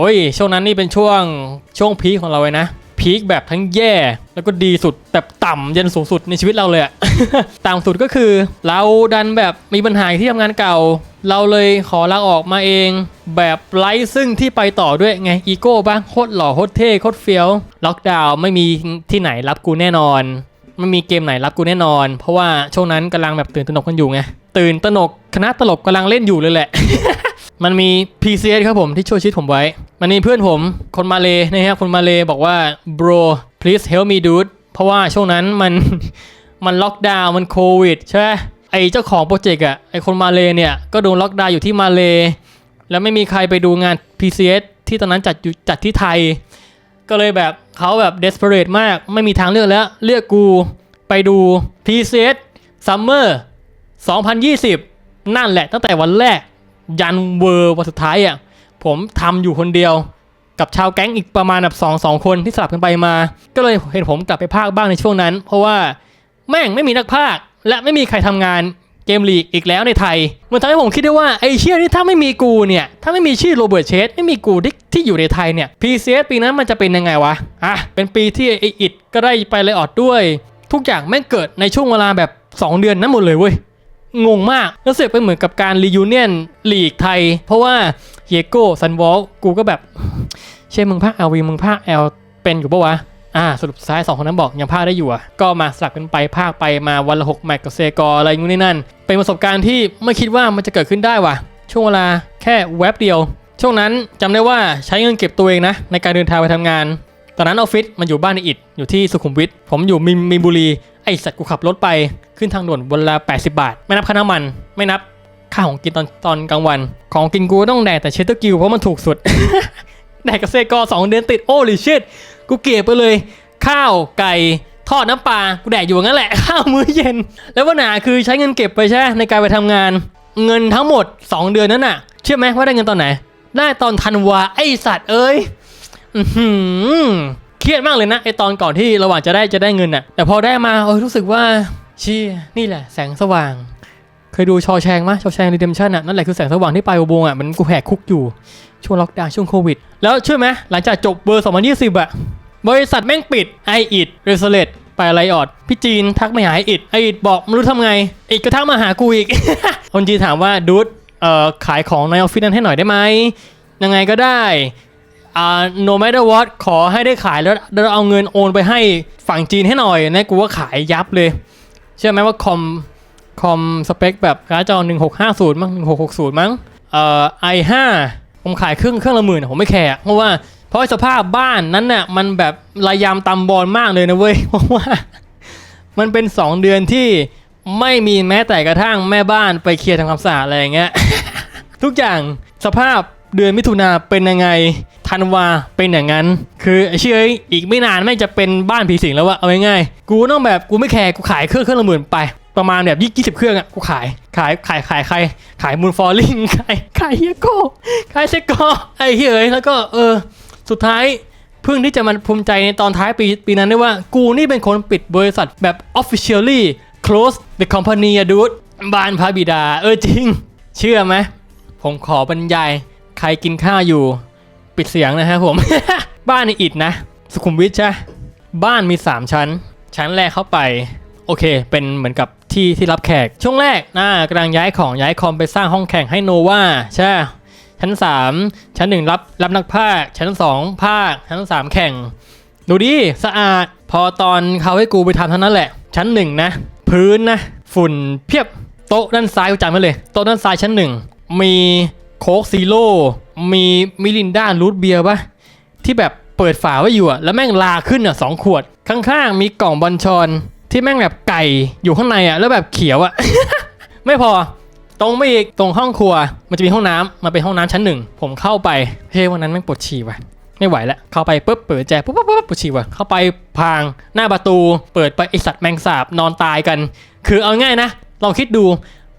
โอ้ย ช่วงนั้นนี่เป็นช่วงช่วงพีคของเราเลยนะ พีคแบบทั้งแย่ แล้วก็ดีสุดแบบต่ำยันสูงสุดในชีวิตเราเลยอะต่ำสุดก็คือ เราดันแบบมีปัญหาที่ทำงานเก่า เราเลยขอลาออกมาเอง แบบไร้ซึ่งที่ไปต่อด้วยไงอีโก้บ้างโคตรหล่อโคตรเท่โคตรเฟี้ยวล็อกดาวน์ไม่มีที่ไหนรับกูแน่นอนไม่มีเกมไหนรับกูแน่นอน เพราะว่าช่วงนั้นกำลังแบบตื่นตระหนกกันอยู่ไงตื่นตระหนกคณะตลกกำลังเล่นอยู่เลยแหละ มันมี PCS ครับผมที่ช่วยชีวิตผมไว้ มันมีเพื่อนผมคนมาเลยนะครับคนมาเลยบอกว่า bro please help me dude เพราะว่าช่วงนั้นมัน มันล็อกดาวน์มันโควิดใช่ไหมไอเจ้าของโปรเจกต์อะไอคนมาเลยเนี่ย ก็โดนล็อกดาวน์อยู่ที่มาเลยแล้วไม่มีใครไปดูงาน PCS ที่ตอนนั้นจัดอยู่จัดที่ไทย ก็เลยแบบเขาแบบ desperate มากไม่มีทางเลือกแล้ว เลือกกูไปดู PCS Summer 2020 นั่นแหละตั้งแต่วันแรก ยันเวอร์วันสุดท้ายอะผมทำอยู่คนเดียว กับชาวแก๊งอีกประมาณแบบสองสองคนที่สลับกันไปมา ก็เลยเห็นผมกลับไปภาคบ้างในช่วงนั้น เพราะว่าแม่งไม่มีนักภาค และไม่มีใครทำงานเกมลีกอีกแล้วในไทย มันทำให้ผมคิดได้ว่าไอ้เชี่ยนี่ถ้าไม่มีกูเนี่ย ถ้าไม่มีชื่อโรเบิร์ตเชสไม่มีกูที่ที่อยู่ในไทยเนี่ย PCS ปีนั้นมันจะเป็นยังไงวะ อะ เป็นปีที่ไออิดก็ได้ไปเลยออดด้วย ทุกอย่างแม่งเกิดในช่วงเวลาแบบ 2 เดือนนั้นหมดเลยเว้ย งงมากรู้สึกเป็นเหมือนกับการรียูเนียนลีกไทย เพราะว่าเฮโก้ซันวอลกูก็แบบเช่มึงภาคเอวีมึงภาคแอลเป็นอยู่ปะวะอ่าสรุปท้ายสองคนนั้นบอกยังภาคได้อยู่อะก็มาสลับกันไปภาคไปมาวันละหกแมตช์กับเซกอรอะไรงูนี่นั่น เป็นประสบการณ์ที่ไม่คิดว่ามันจะเกิดขึ้นได้ว่ะ ช่วงเวลาแค่แวบเดียว ช่วงนั้นจำได้ว่าใช้เงินเก็บตัวเองนะ ในการเดินทางไปทำงาน ตอนนั้นออฟฟิศมันอยู่บ้านในอิดอยู่ที่สุขุมวิทผมอยู่มีมีนบุรีไอสัตว์กูขับรถไป ขึ้นทางด่วนวันละ 80 บาท ไม่นับค่าน้ำมัน ไม่นับค่าของกินตอนตอนกลางวัน ของกินกูต้องแดกแต่เชสเตอร์กิลเพราะมันถูกสุด แดกกับเซกอร์สองเดือนติดโอ้ลิชิตกูเกลียดไปเลย ข้าวไก่ทอดน้ำปลากูแดกอยู่งั้นแหละ ข้าวมื้อเย็น แล้วปัญหนาคือใช้เงินเก็บไปใช่ในการไปทำงาน เงินทั้งหมด 2 เดือนนั้นน่ะ เชื่อไหมว่าได้เงินตอนไหน ได้ตอนธันวาไอสัตว์เอ้ยอืเครียดมากเลยนะไอตอนก่อนที่ระหว่างจะได้จะได้เงินน่ะ แต่พอได้มาเออรู้สึกว่า ชี่ยนี่แหละแสงสว่าง เคยดูชอแชงมะชอแชงรีเดมชันอะนั่นแหละคือแสงสว่างที่ปลายอุโมงค์อะมันกูแหกคุกอยู่ช่วงล็อกดาวน์ช่วงโควิด แล้วเชื่อไหมหลังจากจบเบอร์ 2020 อะ บริษัทแม่งปิดไออิดเรสเลตไปอะไรออดพี่จีนทักมาหาไออิดไออิดบอกไม่รู้ทำไงอิดก็ทักมาหากูอีก คนจีนถามว่าดูดเอ่อขายของในออฟฟิศนั้นให้หน่อยได้ไหมยังไงก็ได้อ่า no matter what ขอให้ได้ขายแล้วแล้วเอาเงินโอนไปให้ฝั่งจีนให้หน่อยนะกูว่าขายยับเลย เชื่อไหมว่าคอมคอมสเปคแบบการ์ดจอ1650 มั้ง 1660 มั้ง เอ่อ i5 ผมขายเครื่องเครื่องละหมื่นผมไม่แคร์เพราะว่าเพราะสภาพบ้านนั้นน่ะมันแบบระยำตำบอลมากเลยนะเว้ย เพราะว่า มันเป็น 2 เดือนที่ไม่มีแม้แต่กระทั่งแม่บ้านไปเคลียร์ทำความสะอาดอะไรอย่างเงี้ยทุกอย่างสภาพเดือนมิถุนาเป็นยังไง ธันวาเป็นอย่างนั้น คือเชื่ออีกไม่นานไม่จะเป็นบ้านผีสิงแล้ววะเอาง่ายๆกูต้องแบบกูไม่แคร์กูขายเครื่องเครื่องละหมื่นไป ประมาณแบบยี่สิบเครื่องอะกูขายขายขายขายใคร ขายมูลฟอลลิงขายขายเฮียโก้ขายเซโกไอ้เฮ้ยแล้วก็เออสุดท้ายเพิ่งที่จะมาภูมิใจในตอนท้ายปีปีนั้นได้ว่ากูนี่เป็นคนปิดบริษัทแบบ officially close the company อะดูดบานพระบิดา เออจริง เชื่อไหมผมขอบรรยาย ใครกินข้าวอยู่ ปิดเสียงนะฮะผม บ้านในอิดนะ สุขุมวิทใช่บ้านมี 3 ชั้น ชั้นแรกเข้าไป โอเค เป็นเหมือนกับที่ที่รับแขก ช่วงแรกนะกำลังย้ายของย้ายคอมไปสร้างห้องแข่งให้โนวาใช่ชั้น 3 ชั้น 1 รับรับนักภาค ชั้น 2 ภาค ชั้น 3 แข่ง ดูดิ สะอาด พอตอนเขาให้กูไปทำเท่านั้นแหละ ชั้น 1 นะ พื้นนะ ฝุ่นเพียบ โต๊ะด้านซ้ายกูจำไว้เลย โต๊ะด้านซ้ายชั้น 1 มีโค้กซีโร่ มีมิลินดารูทเบียร์ปะที่แบบเปิดฝาไว้อยู่อะแล้วแม่งลาขึ้นอะสองขวด ข้างๆ มีกล่องบอลชอนที่แม่งแบบไก่อยู่ข้างในอะแล้วแบบเขียวอะ ไม่พอ ตรงไปอีกตรงห้องครัว มันจะมีห้องน้ำมันเป็นห้องน้ำชั้นหนึ่ง ผมเข้าไปเฮ้ยวันนั้นแม่งปวดฉี่ว่ะไม่ไหวและเข้าไปปุ๊บเปิดแจปุ๊บปุ๊บปุ๊บปวดฉี่ว่ะเข้าไปพางหน้าประตู เปิดไปไอสัตว์แมงสาบนอนตายกัน คือเอาง่ายนะลองคิดดู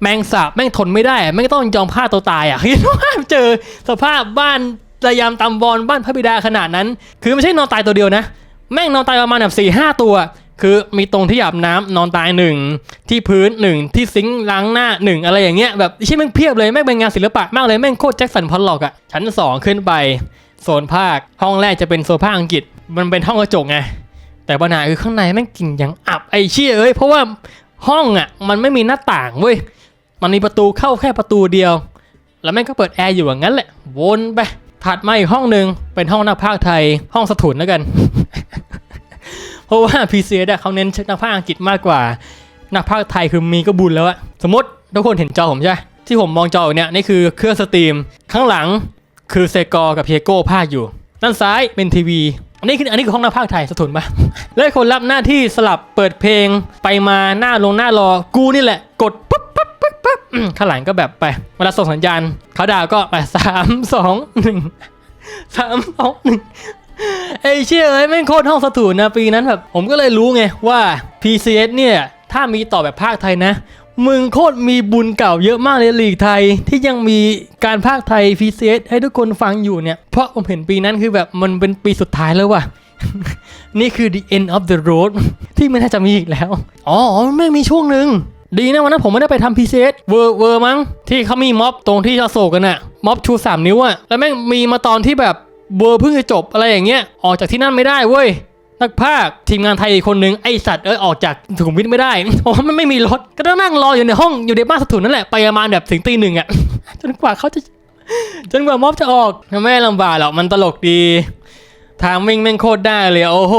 แมงสาบแม่งทนไม่ได้แม่งต้องยอมฆ่าตัวตายอะคิดว่าเจอสภาพบ้านระยำตำบอลบ้านพระบิดาขนาดนั้น คือไม่ใช่นอนตายตัวเดียวนะ แม่งนอนตายประมาณแบบสี่ห้าตัว คือมีตรงที่อาบน้ำนอนตายหนึ่งที่พื้นหนึ่งที่ซิงล้างหน้าหนึ่งอะไรอย่างเงี้ยแบบใช่แม่งเพียบเลยแม่งเป็นงานศิลปะมากเลยแม่งโคตรแจ็คสันพอลล็อกอะชั้นสองขึ้นไปโซนภาคห้องแรกจะเป็นโซนภาคอังกฤษ มันเป็นห้องกระจกไงแต่ปัญหาคือข้างในแม่งกลิ่นอย่างอับไอ้เชี่ยเอ้ยเพราะว่าห้องอะมันไม่มีหน้าต่างเว้ย มันมีประตูเข้าแค่ประตูเดียว แล้วแม่งก็เปิดแอร์อยู่อย่างนั้นแหละ วนไป ถัดมาอีกห้องหนึ่งเป็นห้องนักพากย์ไทย ห้องสถุนแล้วกัน เพราะว่า PCS อะเขาเน้นนักพากย์อังกฤษมากกว่า นักพากย์ไทยคือมีก็บุญแล้วอะสมมติทุกคนเห็นจอผมใช่ที่ผมมองจออยู่เนี่ยนี่คือเครื่องสตรีม ข้างหลังคือเซกอร์กับเพียโก้พากอยู่ด้านซ้ายเป็นทีวีอันนี้คืออันนี้คือห้องนักพากย์ไทยสถุนปะและคนรับหน้าที่สลับเปิดเพลงไปมาหน้าลงหน้ารอกูนี่แหละ กดปุ๊บ ปุ๊บข้างหลังก็แบบไป เวลาส่งสัญญาณเขาด่าก็ไปสามสองหนึ่งสามสองหนึ่งไอ้เชี่ยเอ้ยแม่งโคตรห้องสถุนนะปีนั้นแบบ ผมก็เลยรู้ไงว่า PCS เนี่ย ถ้ามีต่อแบบภาคไทยนะ มึงโคตรมีบุญเก่าเยอะมากเลยลีกไทย ที่ยังมีการภาคไทย PCS ให้ทุกคนฟังอยู่เนี่ย เพราะผมเห็นปีนั้นคือแบบมันเป็นปีสุดท้ายแล้วว่ะนี่คือ the end of the road ที่ไม่น่าจะมีอีกแล้ว อ๋อไม่มีช่วงหนึ่ง ดีนะวันนั้นผมไม่ได้ไปทำ PCS เวอร์เวอร์มั้งที่เขามีม็อบตรงที่จะโศกกันอะม็อบชู 3 นิ้วอะแล้วแม่งมีมาตอนที่แบบเวอร์เพิ่งจะจบอะไรอย่างเงี้ยออกจากที่นั่นไม่ได้เว้ยนักภาคทีมงานไทยอีกคนนึงไอสัตว์เอ้ยออกจากสุขุมวิทไม่ได้เพราะว่ามันไม่มีรถก็ต้องนั่งรออยู่ในห้องอยู่ในบ้านสถุนนั่นแหละไปประมาณแบบถึงตีหนึ่งอะจนกว่าเขาจะจนกว่าม็อบจะออกไม่ลำบากหรอกมันตลกดีทางมิ่งแม่งโคตรได้เลยโอ้โห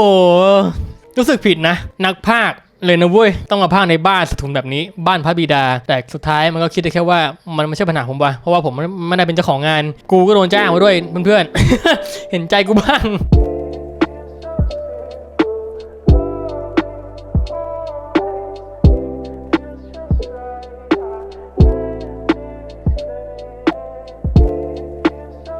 รู้สึกผิดนะ นักภาค เลยนะเว้ยต้องมาพากในบ้านสถุนแบบนี้บ้านพระบิดา แต่สุดท้ายมันก็คิดได้แค่ว่ามันไม่ใช่ปัญหาผมว่ะเพราะว่าผมไม่ไม่ได้เป็นเจ้าของงาน กูก็โดนจ้างมาด้วยเพื่อนๆเห็นใจกูบ้าง